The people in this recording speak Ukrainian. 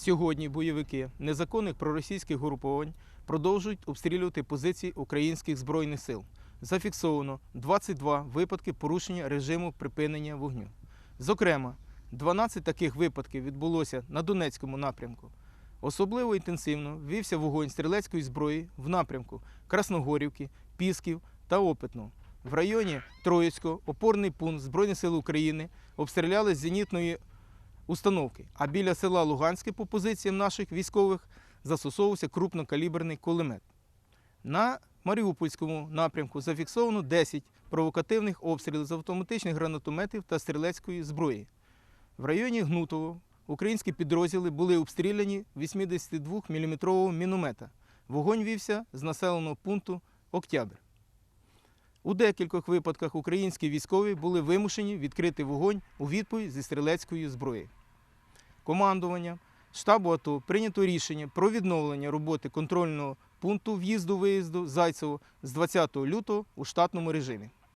Сьогодні бойовики незаконних проросійських груповань продовжують обстрілювати позиції українських збройних сил. Зафіксовано 22 випадки порушення режиму припинення вогню. Зокрема, 12 таких випадків відбулося на Донецькому напрямку. Особливо інтенсивно ввівся вогонь стрілецької зброї в напрямку Красногорівки, Пісків та Опитного. В районі Троїцького опорний пункт Збройних сил України обстріляли з зенітної установки, а біля села Луганське по позиціям наших військових застосовувався крупнокаліберний кулемет. На Маріупольському напрямку зафіксовано 10 провокативних обстрілів з автоматичних гранатометів та стрілецької зброї. В районі Гнутово українські підрозділи були обстріляні 82-мм міномета. Вогонь вівся з населеного пункту Октябрь. У декількох випадках українські військові були вимушені відкрити вогонь у відповідь зі стрілецької зброї. Командування штабу АТО прийнято рішення про відновлення роботи контрольного пункту в'їзду-виїзду Зайцево з 20 лютого у штатному режимі.